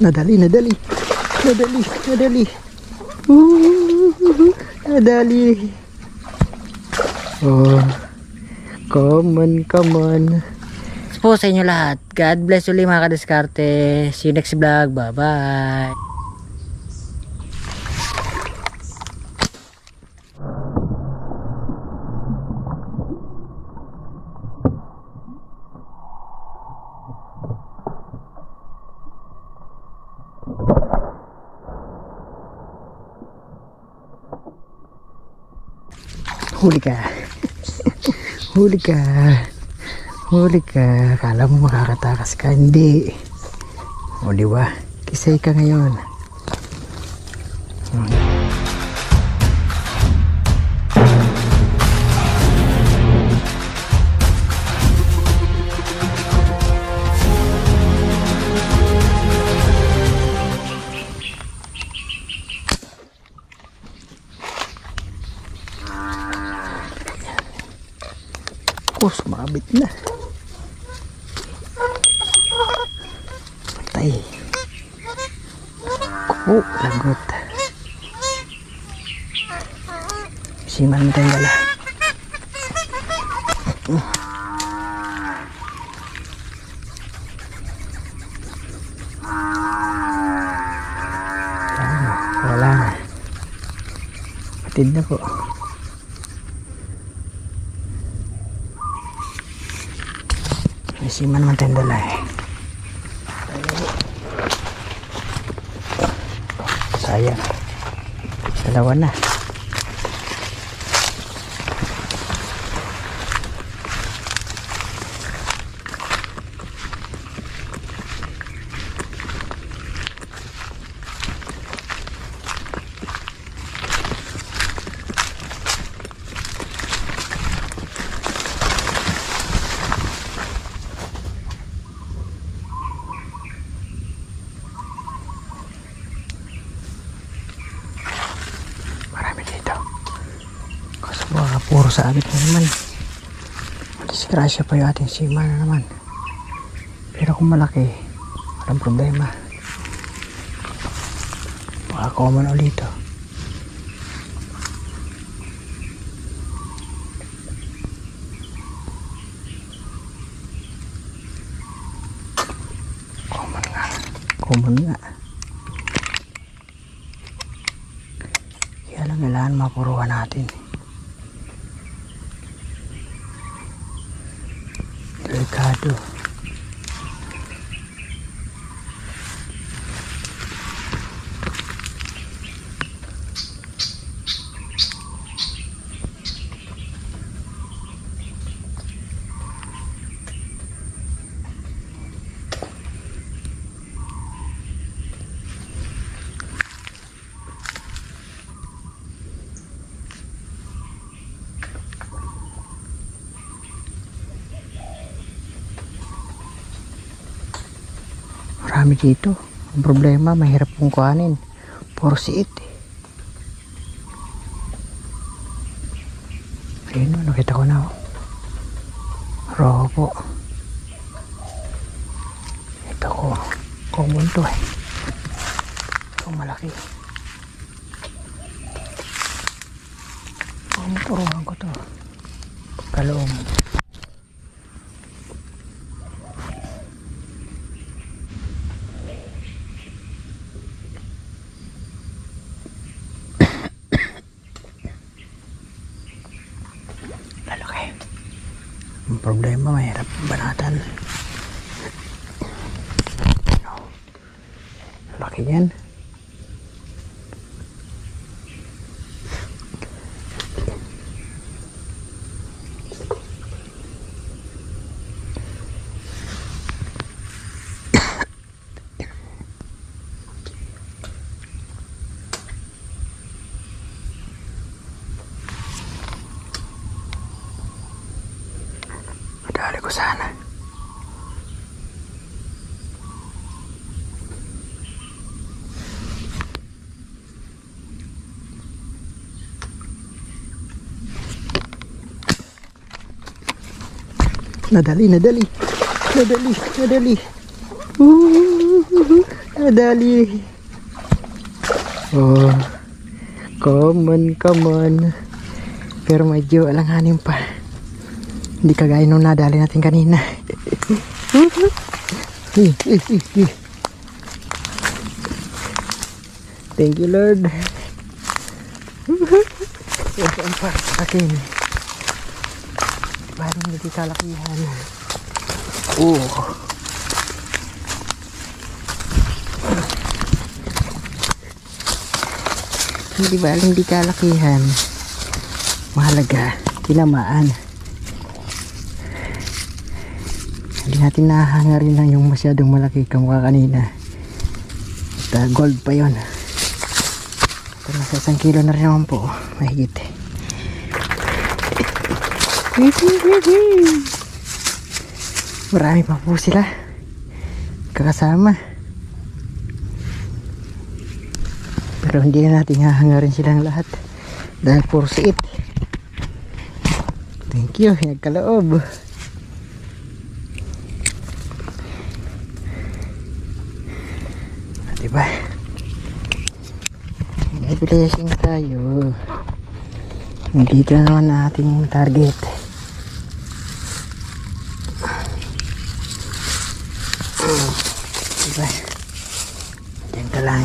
Nadali, nadali. Nadali, nadali. Uh, nadali. Oh. Come on, come on. po sa inyo lahat. God bless ulit mga kadiskarte. See you next vlog. Bye-bye. Huli ka. Huli ka. Huli ka. Kala mo makakatakas ka. Hindi. O di ba? Kisay ka ngayon. Oh, na. Patay. Oh, lagot. Siman tayong dala. Ah, Wala na. Patid na po. May siman naman tayong dala eh. Sayang. Dalawa na. Marami dito. Kaso baka puro sa agit na naman. Disgrasya pa yung ating sima na naman. Pero kung malaki, walang problema. Baka common ulit Marami dito. Ang problema, mahirap kong kuhanin. Siit eh. Ayun, oh, nakita ko na. Robo. Ito ko. Common to eh. Ito malaki. Pamuturuhan Sana. Nadali, nadali. Nadali, nadali. Uh, Dali. Oh. Come on, come on. Pero medyo alanganin pa. Hindi kagaya nung nadali natin kanina. Thank you, Lord. Ito ang para sa akin. Parang hindi kalakihan. Oh. Hindi ba hindi kalakihan? Mahalaga, tinamaan. Hindi natin nahangarin lang yung masyadong malaki kamukha kanina. At uh, gold pa yon. Pero nasa isang kilo na rin naman po. Mahigit. Marami pa po sila. Kakasama. Pero hindi na natin hahangarin silang lahat. Dahil puro siit. Thank you. Nagkaloob. Diba? May blessing tayo. Nandito na naman ating target. Diba? Diyan ka lang.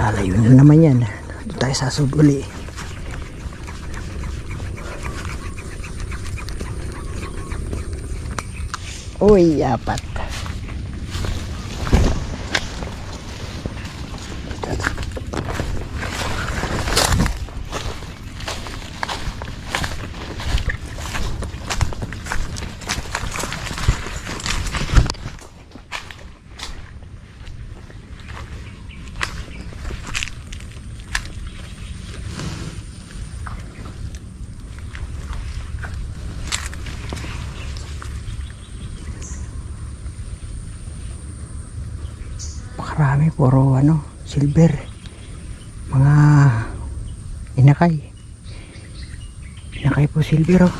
Lalayo na naman yan. Doon tayo sa Quỷ. Puro ano, silver. Mga inakay. Inakay po silver oh.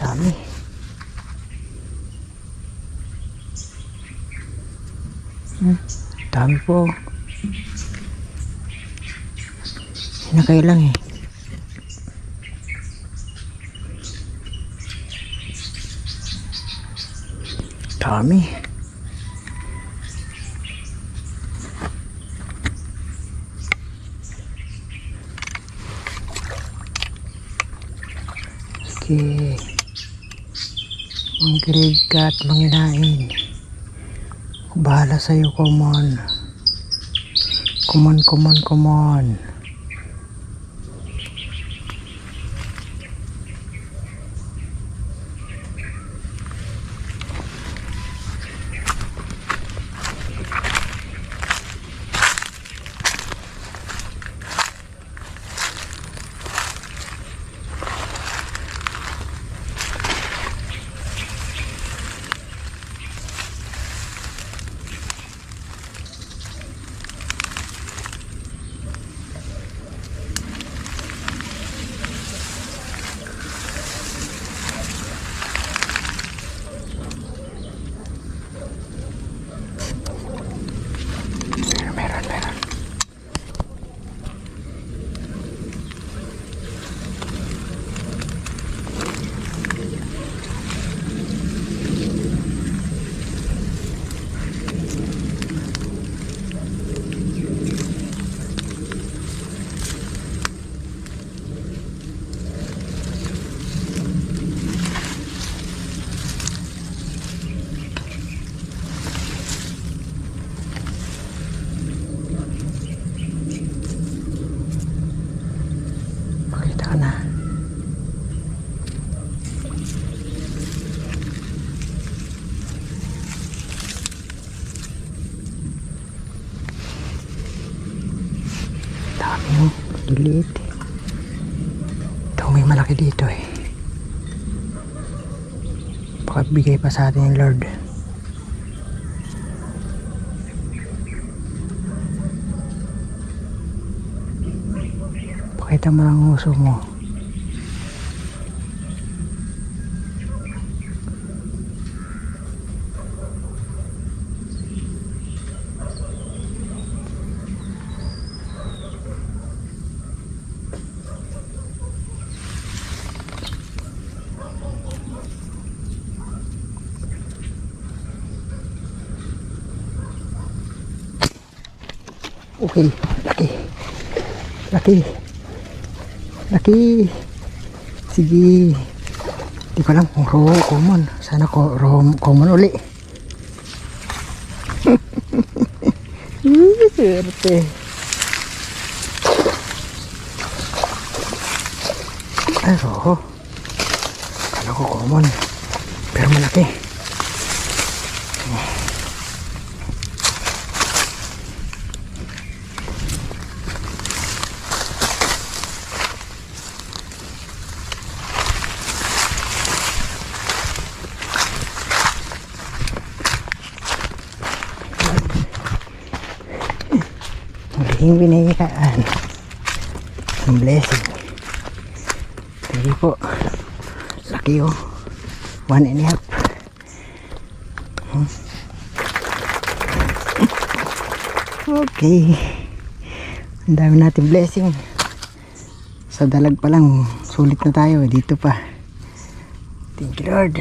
Dami. Hmm, dami po. Inakay lang eh. Dami. Sige. Mangkilig ka at manginain. Bahala sa'yo, come on. Come on, come on, come on. Meron, meron, meron. Makita ka na. Dami mo. Liliit. Ito malaki dito eh. Baka bigay pa sa atin yung Lord. Pakita mo ang uso mo. Okay, laki. Laki. Laki. Sige. Di ko alam kung raw common. Sana ko raw common uli. Swerte. Ay, roho. Kala ko common. Pero malaki. Muling binayaan. Ang blessing. You po. Laki oh. One and a half. Okay. Ang dami natin blessing. Sa dalag pa lang, sulit na tayo. Dito pa. Thank you Lord.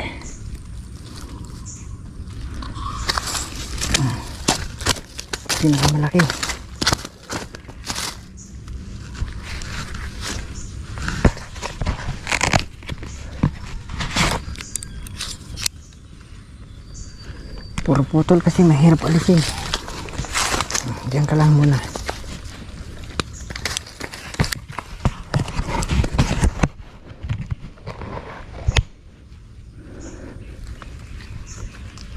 Pinakamalaki. Puro putol kasi mahirap alisin. Diyan ka lang muna.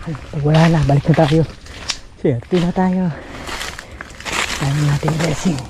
Pag wala na, balik na tayo. Swerte na tayo. Tayo natin blessing.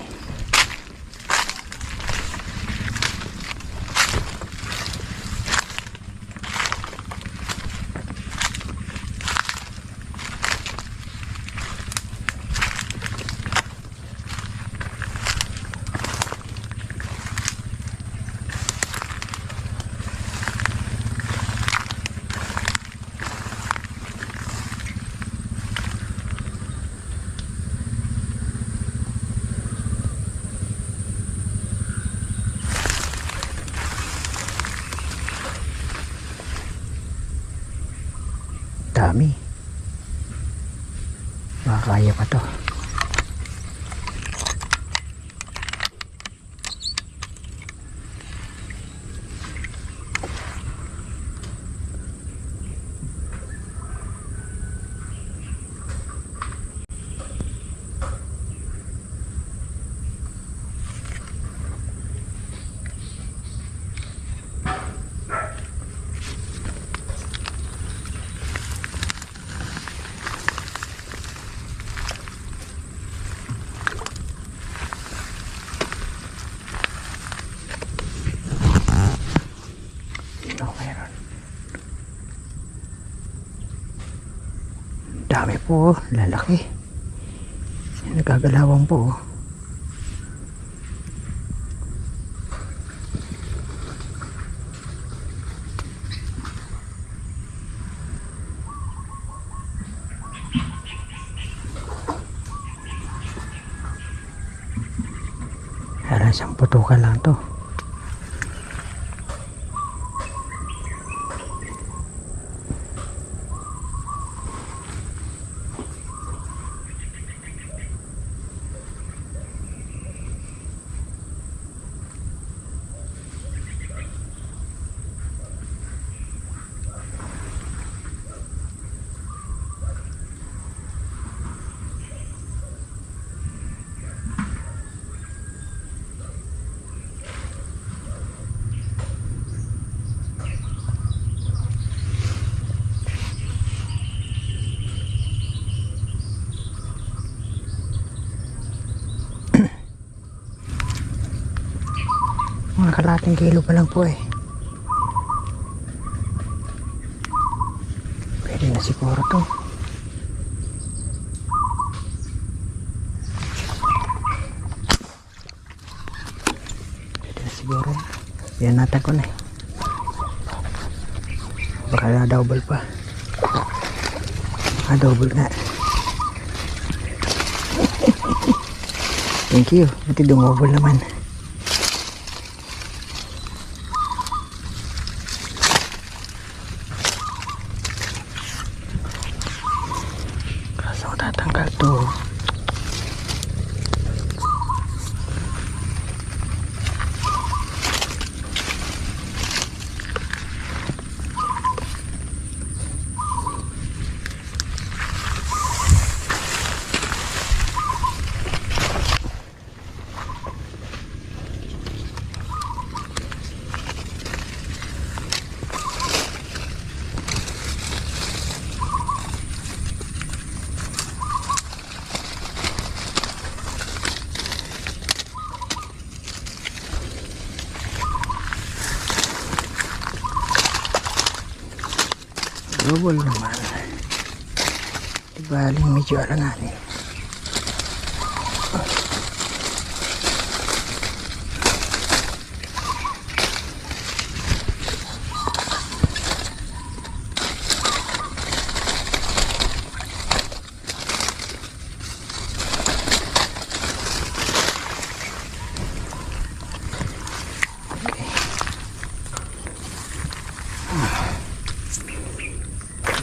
Dami. Makakaya pa to. Ito meron. Dami po, lalaki. Nagkagalawan po. oh. Parang isang putukan lang to. Kalating kilo pa lang po eh. Pwede na siguro to. Pwede na siguro. Yan natin ko na eh. Baka na double pa. Ah, double nga. Thank you. Buti dumobol naman. Kaso tatanggal to. Double naman. Di baling medyo alanganin.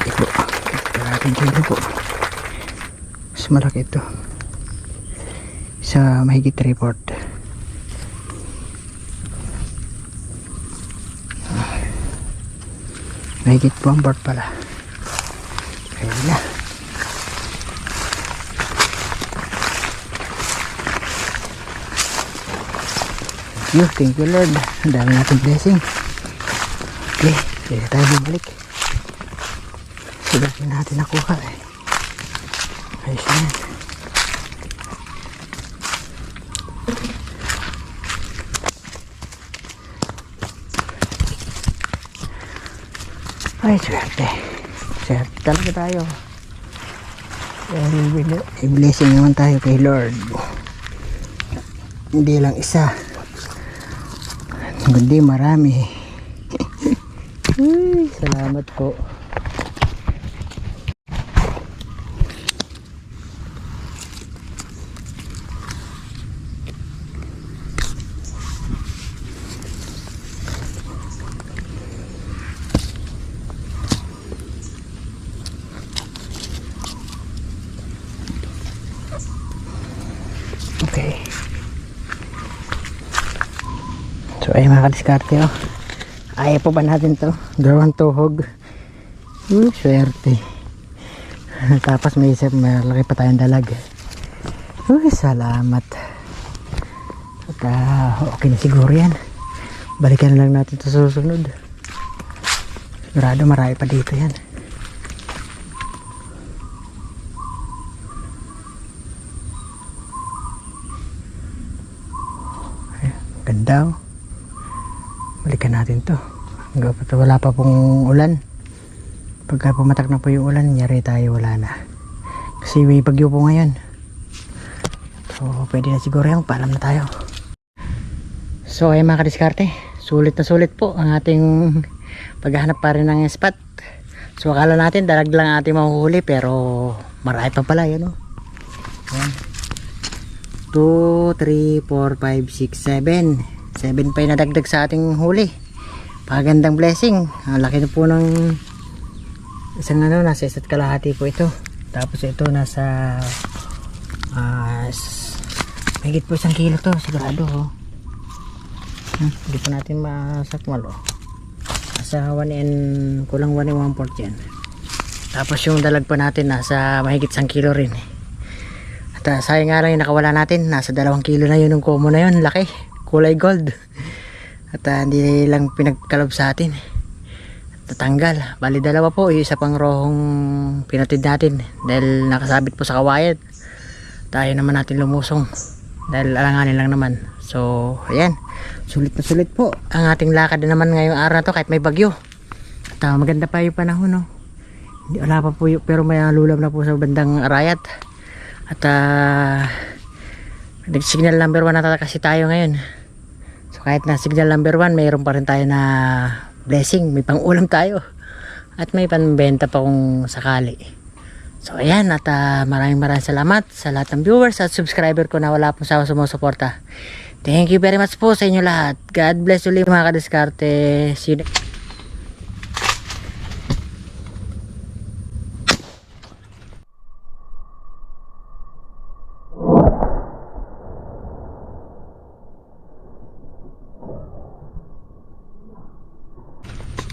Ito. Kalating kilo po. Mas malaki ito. Sa mahigit report. Mahigit po ang board pala. Ayun na. Thank you, thank you Lord. Ang dami natin blessing. Okay, kaya tayo bumalik. Sudah na natin nakuha eh. Ayos na yan. Ay, swerte. Swerte talaga tayo. I-blessing naman tayo kay Lord. Hindi lang isa. Kundi marami. Ay, salamat po. Mga kadiskarte oh. Ayaw pa ba natin to? Dalawang tuhog. Uh, swerte. Tapos may isip, malaki pa tayong dalag. Uy, salamat. At ah, okay na siguro yan. Balikan na lang natin sa susunod. Sigurado marami pa dito yan. Ganda oh. Natin to. Hanggang pa wala pa pong ulan. Pagka pumatak na po yung ulan, nyari tayo wala na. Kasi may bagyo po ngayon. So, pwede na siguro yung paalam na tayo. So, ay mga kadiskarte. Sulit na sulit po ang ating paghahanap pa rin ng spot. So, akala natin dalag lang ating mahuhuli pero marami pa pala yun oh. Ayan. 2, 3, 4, 5, 6, 7 7 pa yung nadagdag sa ating huli. Pagandang blessing. Ang laki na po ng isang ano nasa isa't kalahati po ito. Tapos ito nasa ah s- mahigit po isang kilo to sigurado oh. Hmm, hindi po natin masakmal oh. nasa 1 and kulang 1 and 1 port yan. Tapos yung dalag pa natin nasa mahigit isang kilo rin at ah, sayang nga lang yung nakawala natin. Nasa dalawang kilo na yun yung komo na yun. Laki kulay gold. At ah, hindi lang pinagkalob sa atin. Tatanggal. Bali dalawa po. Yung isa pang rohong pinatid natin. Dahil nakasabit po sa kawayan. Tayo naman natin lumusong. Dahil alanganin lang naman. So ayan. Sulit na sulit po. Ang ating lakad na naman ngayong araw na to kahit may bagyo. At ah, maganda pa yung panahon no hindi wala pa po yung, pero may lulam na po sa bandang arayat at ah nag signal number 1 na kasi tayo ngayon so kahit na signal number 1 mayroon pa rin tayo na blessing. May pang ulam tayo. At may panbenta pa kung sakali. So ayan. At ah, maraming maraming salamat sa lahat ng viewers at subscriber ko na wala pong sama sumusuporta. Thank you very much po sa inyo lahat. God bless ulit mga kadiskarte. See you next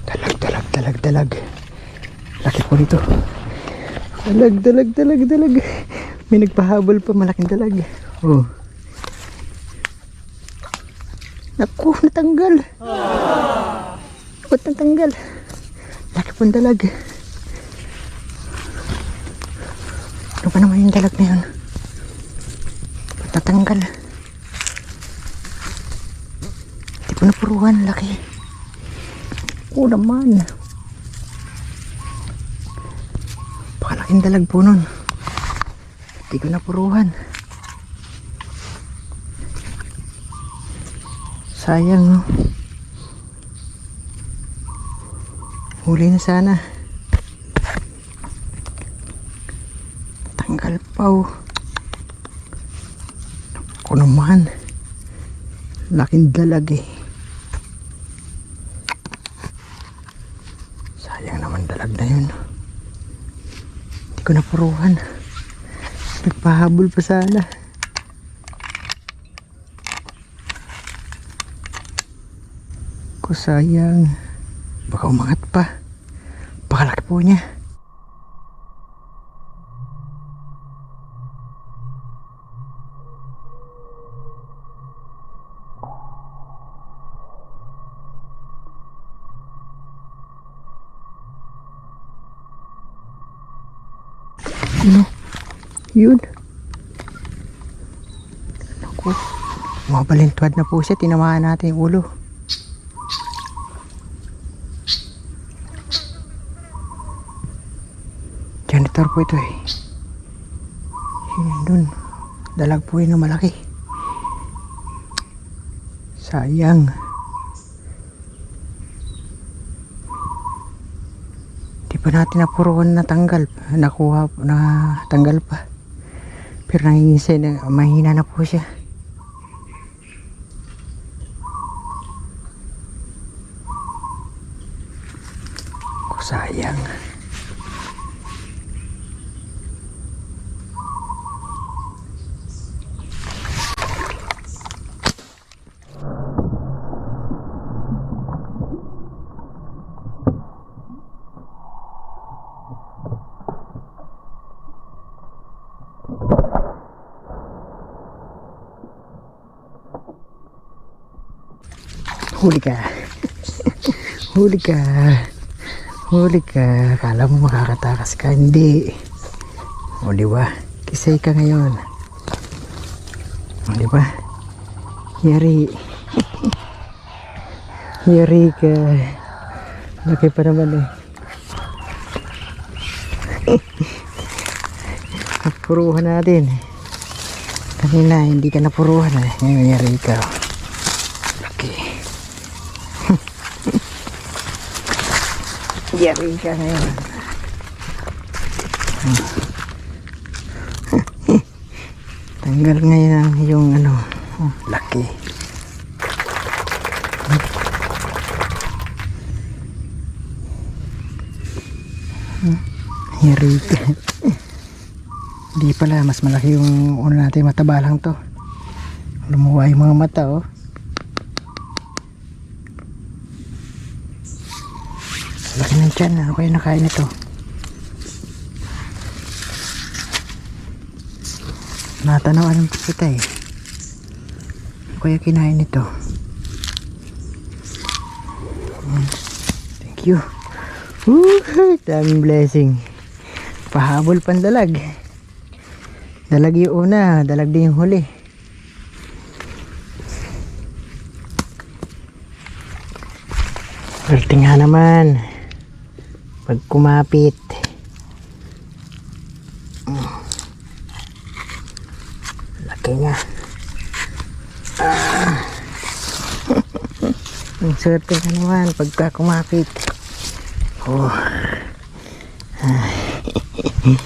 Dalag, dalag, dalag, dalag. Laki po nito. Dalag, dalag, dalag, dalag. May nagpahabol pa, malaking dalag. Oh. Naku, natanggal. Ba't natanggal? Laki pong dalag. Ano pa naman yung dalag na yun? Ba't natanggal? Hindi ko napuruhan, laki. Oo naman. Laking dalag po nun. Hindi ko napuruhan. Sayang no. Huli na sana. Tanggal pa oh. Ako naman. Laking dalag eh. Sayang naman dalag na yun. Hindi ko napuruhan. Nagpahabol pa sana. Ko sayang. Baka umangat pa. Pakalaki po niya. Ano? Yun. Naku. Mabalintwad na po siya. Tinamaan natin yung ulo. Janitor po ito eh. Yun dun. Dalag po yun malaki. Sayang. Di pa natin na tanggal. Nakuha, na tanggal pa. Pero nangingisay na mahina na po siya. Sayang. Huli ka. Huli ka. Huli ka. Kala mo makakatakas ka. Hindi. O di ba? Kisay ka ngayon. O di ba? Yari. Yari ka. Laki pa naman eh. Napuruhan natin. Kanina hindi ka napuruhan eh. Ngayon yari ka. Yari ka ngayon. Tanggal ngayon ang yung ano, oh, laki. Ka. Hindi pala, mas malaki yung una natin mataba lang to. Lumuwa yung mga mata oh. Laki ng tiyan. Ano kaya nakain ito? Natanawan ng kita eh. Ano kaya kinain ito? Thank you. Woo! Blessing. Pahabol pandalag. Dalag yung una, dalag din yung huli. Swerte nga naman. Pag kumapit. Laki nga. Ah. Ang swerte nga naman pagka kumapit. Oh. Ay.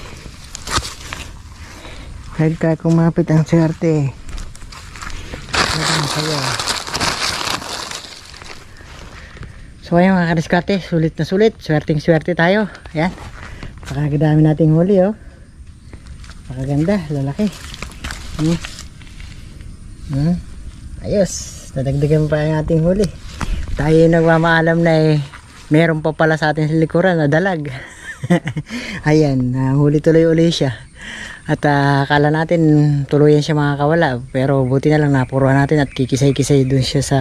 Pagka kumapit ang swerte. So ayun mga kadiskarte, sulit na sulit. Swerting swerte tayo. Ayan. Pakagdami nating huli oh. Pakaganda, lalaki. Hmm. Hmm. Ayos. Nadagdagan pa ang ating huli. Tayo yung nagmamaalam na eh. Meron pa pala sa atin sa likuran na dalag. Ayan, uh, huli tuloy uli siya. At ah, akala natin tuluyan siya makakawala. Pero buti na lang napuruan natin at kikisay-kisay dun siya sa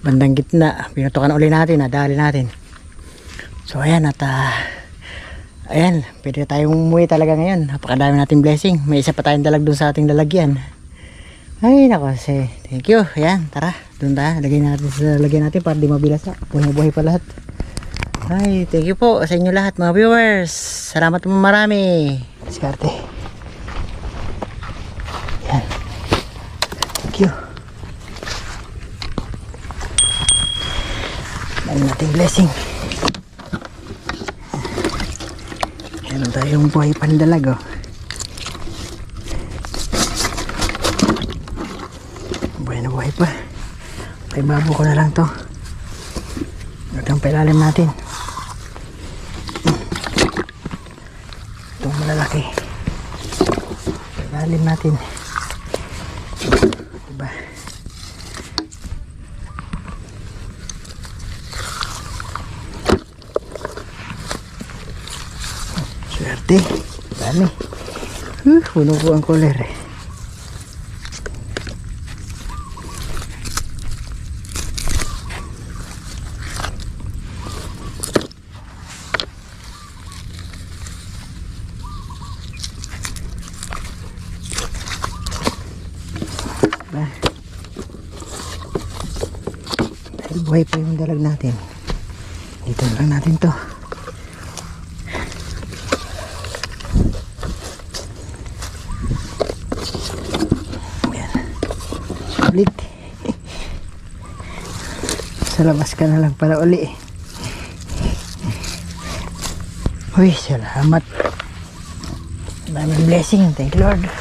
bandang gitna. Pinutukan uli natin, nadali natin. So ayan at ah, ayan, pwede tayong umuwi talaga ngayon. Napakadami nating blessing. May isa pa tayong dalag dun sa ating lalagyan. Ay nako, say, thank you. Ayan, tara, dun tayo. Lagay natin sa lalagyan natin para di mabilasa. Buhay-buhay pa lahat. Ay, thank you po sa inyo lahat mga viewers. Salamat mo marami. Diskarte. Yan. Thank you. Dami nating blessing. Meron tayong buhay pandalag oh. Buhay na buhay pa. May babo ko na lang to. Hanggang pailalim natin. Itong malalaki. Pailalim natin. Diba? Swerte. Dami. Huh, puno po ang cooler eh. Buhay pa yung dalag natin. Dito lang natin to. Ayan. Ulit. Sa labas ka na lang para uli. Uy, salamat. Daming blessing. Thank you Lord.